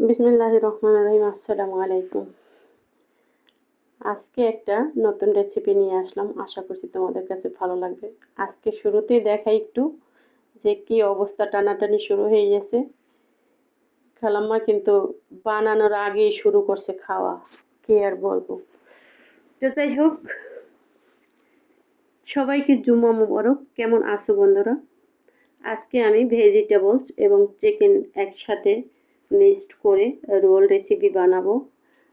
বিসমিল্লাহ রহমান রহিম আসসালামু আলাইকুম। আজকে একটা নতুন রেসিপি নিয়ে আসলাম, আশা করছি তোমাদের কাছে ভালো লাগবে। আজকে শুরুতেই দেখাই একটু যে কি অবস্থা টানাটানি শুরু হয়ে গেছে। খালাম্মা কিন্তু বানানোর আগেই শুরু করছে খাওয়া, কি আর বলব। তো যাই হোক, সবাইকে জুম্মা মুবারক। কেমন আছো বন্ধুরা? আজকে আমি ভেজিটেবলস এবং চিকেন একসাথে মিক্সড করে রোল রেসিপি বানাবো।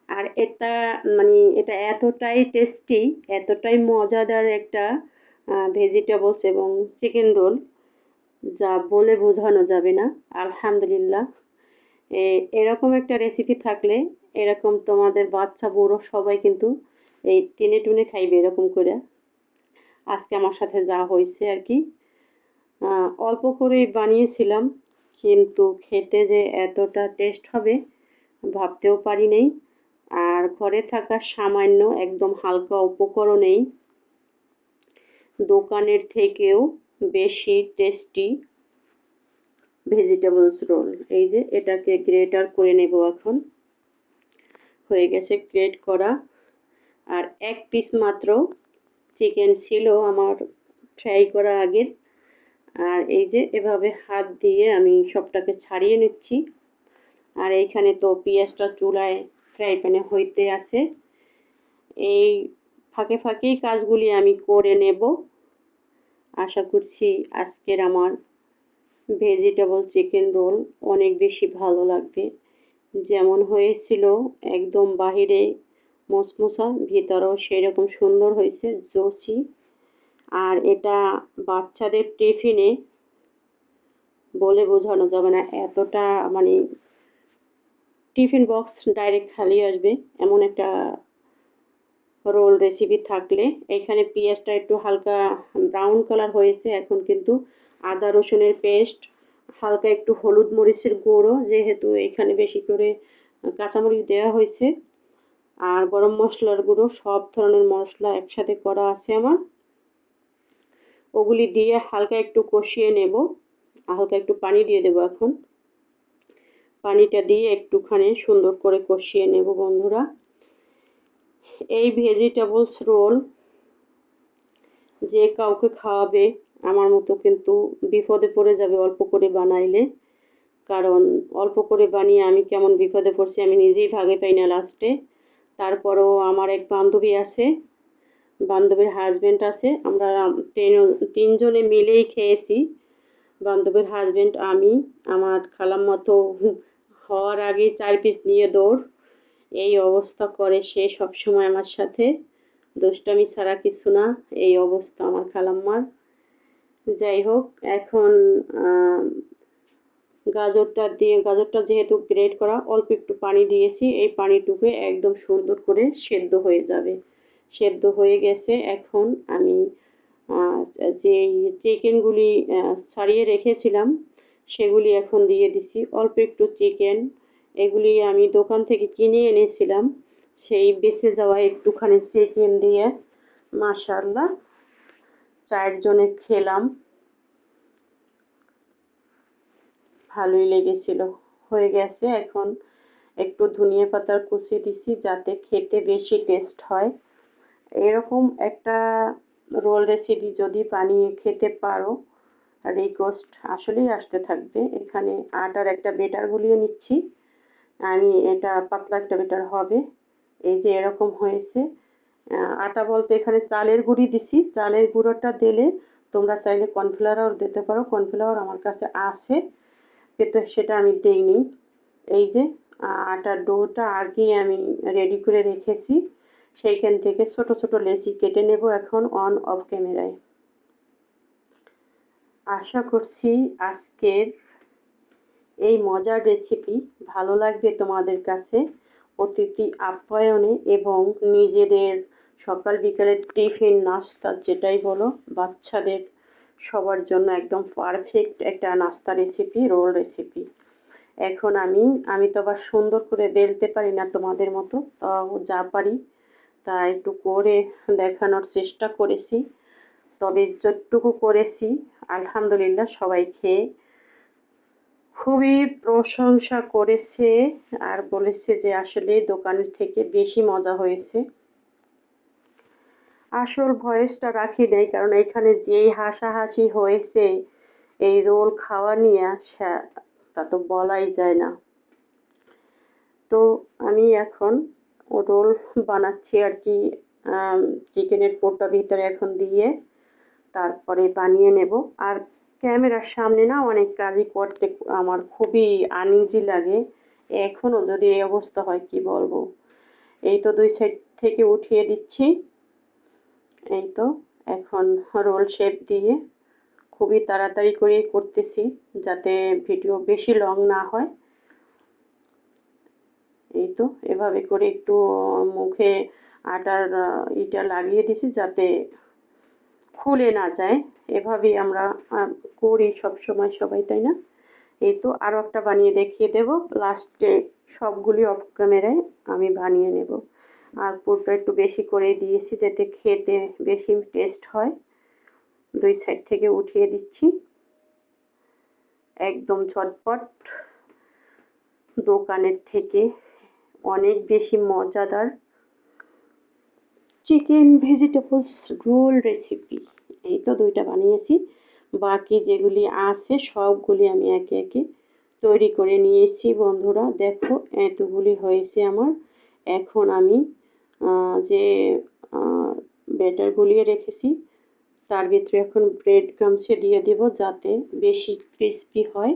আর এটা মানে এটা এতটাই টেস্টি এতটাই মজাদার একটা ভেজিটেবলস এবং চিকেন রোল যা বলে বোঝানো যাবে না। আলহামদুলিল্লাহ। এরকম একটা রেসিপি থাকলে এরকম তোমাদের বাচ্চা, বুড়ো সবাই কিন্তু এই টেনে টুনে খাইবে এরকম করে। আজকে আমার সাথে যা হয়েছে আর কি। অল্প করেই বানিয়েছিলাম। কিন্তু খেতে যে এতটা টেস্ট হবে, ভাবতেও পারি নেই। আর ঘরে থাকা সামান্য একদম হালকা উপকরণেই দোকানের থেকেও বেশি টেস্টি ভেজিটেবলস রোল এই যে এটাকে গ্রেটার করে নেব এখন। হয়ে গেছে গ্রেট করা। আর এক পিস মাত্র চিকেন ছিল আমার ফ্রাই করা আগের। আর এই যে এভাবে হাত দিয়ে আমি সবটাকে ছাড়িয়ে নিচ্ছি। আর এইখানে তো পেঁয়াজটা চুলায় ফ্রাই প্যানে হইতে আছে। এই ফাঁকে ফাঁকেই কাজগুলি আমি করে নেব। আশা করছি আজকের আমার ভেজিটেবল চিকেন রোল অনেক বেশি ভালো লাগবে। যেমন হয়েছিল একদম বাহিরে মশমশা ভিতরেও সেরকম সুন্দর হয়েছে, জসি। আর এটা বাচ্চাদের টিফিনে বলে বোঝানো যাবে না। এতটা মানে টিফিন বক্স ডাইরেক্ট খালি আসবে, এমন একটা রোল রেসিপি থাকলে। এখানে পেঁয়াজটা একটু হালকা ব্রাউন কালার হয়েছে, এখন কিন্তু আদা রসুনের পেস্ট, হালকা একটু হলুদ মরিচের গুঁড়ো, যেহেতু এখানে বেশি করে কাঁচামরিচ দেওয়া হয়েছে। আর গরম মশলার গুঁড়ো, সব ধরনের মশলা একসাথে করা আছে আমার। ওগুলি দিয়ে হালকা একটু কষিয়ে নেব হালকা একটু পানি দিয়ে দেবো এখন। পানিটা দিয়ে একটুখানি সুন্দর করে কষিয়ে নেব বন্ধুরা। এই ভেজিটেবলস রোল যে কাউকে খাওয়াবে আমার মতো কিন্তু বিপদে পড়ে যাবে অল্প করে বানাইলে। কারণ অল্প করে বানিয়ে আমি কেমন বিপদে পড়ছি আমি নিজেই ভাগে পাই না লাস্টে তারপরেও আমার এক বান্ধবী আছে বান্ধবীর হাজব্যান্ড আছে, আমরা তিনজনে মিলেই খেয়েছি। বান্ধবীর হাজব্যান্ড আমি, আমার খালাম মতো হওয়ার আগে চার পিস নিয়ে দৌড়। এই অবস্থা করে সে সবসময় আমার সাথে। দুষ্টামি ছাড়া কিছু না, এই অবস্থা আমার খালাম্মার। যাই হোক, এখন গাজরটা দিয়ে, গাজরটা যেহেতু গ্রেড করা, অল্প একটু পানি দিয়েছি, এই পানিটুকু একদম সুন্দর করে সেদ্ধ হয়ে যাবে। সেদ্ধ হয়ে গেছে। এখন আমি যে চিকেনগুলি ছাড়িয়ে রেখেছিলাম, সেগুলি এখন দিয়ে দিছি। অল্প একটু চিকেন এগুলি আমি দোকান থেকে কিনে এনেছিলাম। সেই বেঁচে যাওয়া একটুখানি চিকেন দিয়ে মাশাল্লাহ চারজনে খেলাম। ভালোই লেগেছিল, হয়ে গেছে। এখন একটু ধনিয়া পাতার কুচি দিছি যাতে খেতে বেশি টেস্ট হয়। এরকম একটা রোল রেসিপি যদি বানিয়ে খেতে পারো রিকোয়েস্ট আসলেই আসতে থাকবে। এখানে আটার একটা বেটার গুলিয়ে নিচ্ছি। আমি এটা পাতলা একটা বেটার হবে। এই যে এরকম হয়েছে। আটা বলতে এখানে চালের গুঁড়ি দিছি। চালের গুঁড়োটা দিলে তোমরা চাইলে কর্নফ্লাওয়ার দিতে পারো। কর্নফ্লাওয়ার আমার কাছে আছে, কিন্তু সেটা আমি দিইনি। এই যে আটার ডোটা আগে আমি রেডি করে রেখেছি। সেইখান থেকে ছোট ছোট লেসি কেটে নেব এখন অন অফ ক্যামেরায়। আশা করছি আজকের এই মজার রেসিপি ভালো লাগবে তোমাদের কাছে। অতিথি আপ্যায়নে এবং নিজেদের সকাল বিকালের টিফিন, নাস্তা যেটাই বলো, বাচ্চাদের সবার জন্য একদম পারফেক্ট একটা নাস্তা রেসিপি রোল রেসিপি এখন আমি আমি তো আবার সুন্দর করে বেলতে পারি না তোমাদের মতো, তাও যা পারি তা একটু করে দেখানোর চেষ্টা করেছি। তবে যতটুকু করেছি। আলহামদুলিল্লাহ সবাই খেয়ে খুবই প্রশংসা করেছে আর বলেছে যে আসলে দোকানের থেকে বেশি মজা হয়েছে। আসল ভয়েসটা রাখি নাই, কারণ এখানে যেই হাসাহাসি হয়েছে, এই রোল খাওয়া নিয়ে তা তো বলাই যায় না। তো আমি এখন রোল বানাচ্ছি আর কি চিকেনের পোরটা ভিতরে এখন দিয়ে তারপরে বানিয়ে নেব। আর ক্যামেরার সামনে না অনেক কাজই করতে আমার খুবই আনইজি লাগে। এখনও যদি এই অবস্থা হয় কি বলব? এই তো দুই সাইড থেকে উঠিয়ে দিচ্ছি। এই তো এখন রোল শেপ দিয়ে খুবই তাড়াতাড়ি করে করতেছি যাতে ভিডিও বেশি লং না হয়। এই তো, এভাবে করে একটু মুখে আটার ইটা লাগিয়ে দিছি যাতে খুলে না যায়। এভাবেই আমরা করি সব সময় সবাই, তাই না? এই তো আরও একটা বানিয়ে দেখিয়ে দেব। লাস্টে সবগুলি অফ ক্যামেরায় আমি বানিয়ে নেব। আর পুরটা একটু বেশি করে দিয়েছি যাতে খেতে বেশি টেস্ট হয়। দুই সাইড থেকে উঠিয়ে দিচ্ছি। একদম ঝটপট দোকানের থেকে অনেক বেশি মজাদার চিকেন ভেজিটেবলস রোল রেসিপি। এই তো দুইটা বানিয়েছি। বাকি যেগুলি আছে সবগুলি আমি একে একে তৈরি করে নিয়েছি বন্ধুরা। দেখো এতগুলি হয়েছে আমার। এখন আমি যে ব্যাটার গুলিয়ে রেখেছি, তার ভিতরে এখন ব্রেড ক্রামসে দিয়ে দেব যাতে বেশি ক্রিস্পি হয়।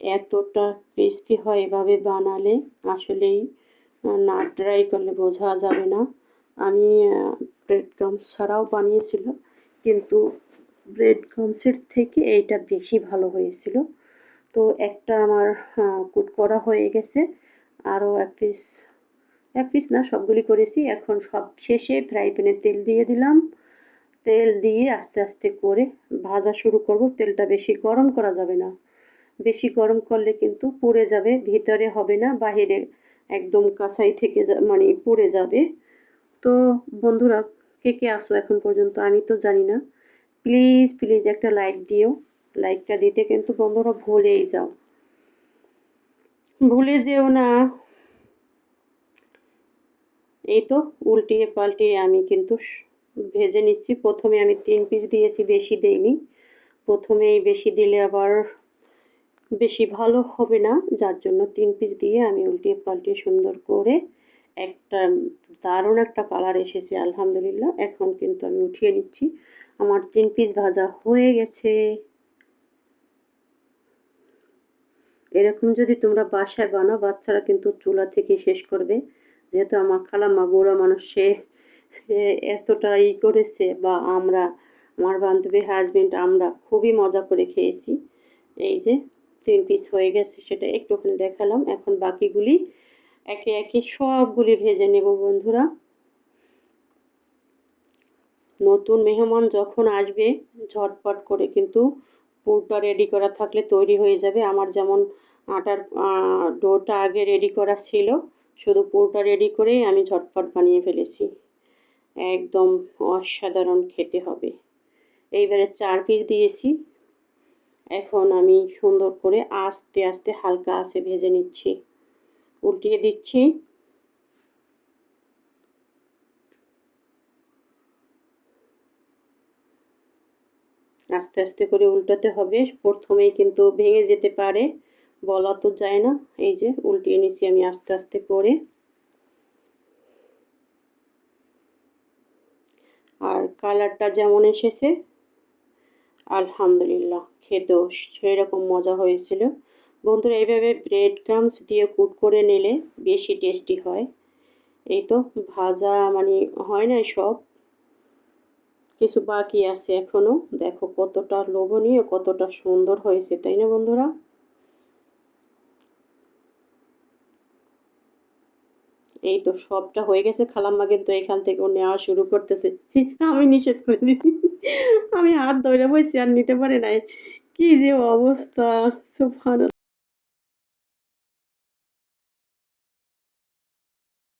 এতটা ক্রিস্পি হয় এভাবে বানালে আসলেই না ট্রাই করলে বোঝা যাবে না। আমি ব্রেড ক্রামস ছাড়াও বানিয়েছিল, কিন্তু ব্রেড ক্রামসের থেকে এইটা বেশি ভালো হয়েছিল। তো একটা আমার কুট করা হয়ে গেছে। আরও এক পিস এক পিস না, সবগুলি করেছি। এখন সব শেষে ফ্রাই প্যানে তেল দিয়ে দিলাম। তেল দিয়ে আস্তে আস্তে করে ভাজা শুরু করব। তেলটা বেশি গরম করা যাবে না। বেশি গরম করলে কিন্তু পুড়ে যাবে, ভিতরে হবে না, বাহিরে একদম কাঁচাই থেকে মানে পুড়ে যাবে। তো বন্ধুরা, কে কে আসো এখন পর্যন্ত আমি তো জানি না। প্লিজ প্লিজ একটা লাইক দিও। লাইকটা দিতে কিন্তু বন্ধুরা ভুলেই যাও। ভুলে যেও না। এই তো উল্টিয়ে পাল্টিয়ে আমি কিন্তু ভেজে নিচ্ছি। প্রথমে আমি তিন পিস দিয়েছি, বেশি দেইনি। প্রথমেই বেশি দিলে আবার বেশি ভালো হবে না, যার জন্য তিন পিস দিয়ে আমি উল্টিয়ে পাল্টিয়ে সুন্দর করে একটা দারুণ একটা কালার এসেছে, আলহামদুলিল্লাহ। এখন কিন্তু আমি উঠিয়ে নিচ্ছি। আমার তিন পিস ভাজা হয়ে গেছে। এরকম যদি তোমরা বাসায় বানাও, বাচ্চারা কিন্তু চুলা থেকে শেষ করবে। যেহেতু আমার খালাম্মা বুড়া মানুষ, সে এতটা ই করেছে, বা আমরা, আমার বান্ধবী হাজবেন্ড আমরা খুবই মজা করে খেয়েছি। এই যে তিন পিস হয়ে গেছে, সেটা একটুখানি দেখালাম। এখন বাকিগুলি একে একে সবগুলি ভেজে নেব বন্ধুরা। নতুন মেহমান যখন আসবে, ঝটপট করে কিন্তু পুরটা রেডি করা থাকলে তৈরি হয়ে যাবে। আমার যেমন আটার ডোটা আগে রেডি করা ছিল, শুধু পুরটা রেডি করেই আমি ঝটপট বানিয়ে ফেলেছি। একদম অসাধারণ খেতে হবে। এইবারে চার পিস দিয়েছি। এখন আমি সুন্দর করে আস্তে আস্তে হালকা আছে ভেজে নিচ্ছি। উল্টিয়ে দিচ্ছি। আস্তে আস্তে করে উল্টাতে হবে। প্রথমেই কিন্তু ভেঙে যেতে পারে, বলা তো যায় না। এই যে উল্টিয়ে নিচ্ছি আমি আস্তে আস্তে করে। আর কালারটা যেমন এসেছে আলহামদুলিল্লাহ খেতেও সেই রকম মজা হয়েছিল। বন্ধুরা, এইভাবে ব্রেড ক্রামস দিয়ে কুট করে নিলে বেশি টেস্টি হয়। এই তো ভাজা মানে হয় না সব। কিছু বাকি আছে এখনও। দেখো কতটা লোভনীয়, কতটা সুন্দর হয়েছে, তাই না বন্ধুরা? এই তো সবটা হয়ে গেছে, খালাম্মা কিন্তু এখান থেকে ও নেওয়া শুরু করতেছে। আমি নিষেধ করে। দিচ্ছি আমি হাত ধরে বসছি আর নিতে পারে নাই। কি যে অবস্থা, সুবহানাল্লাহ।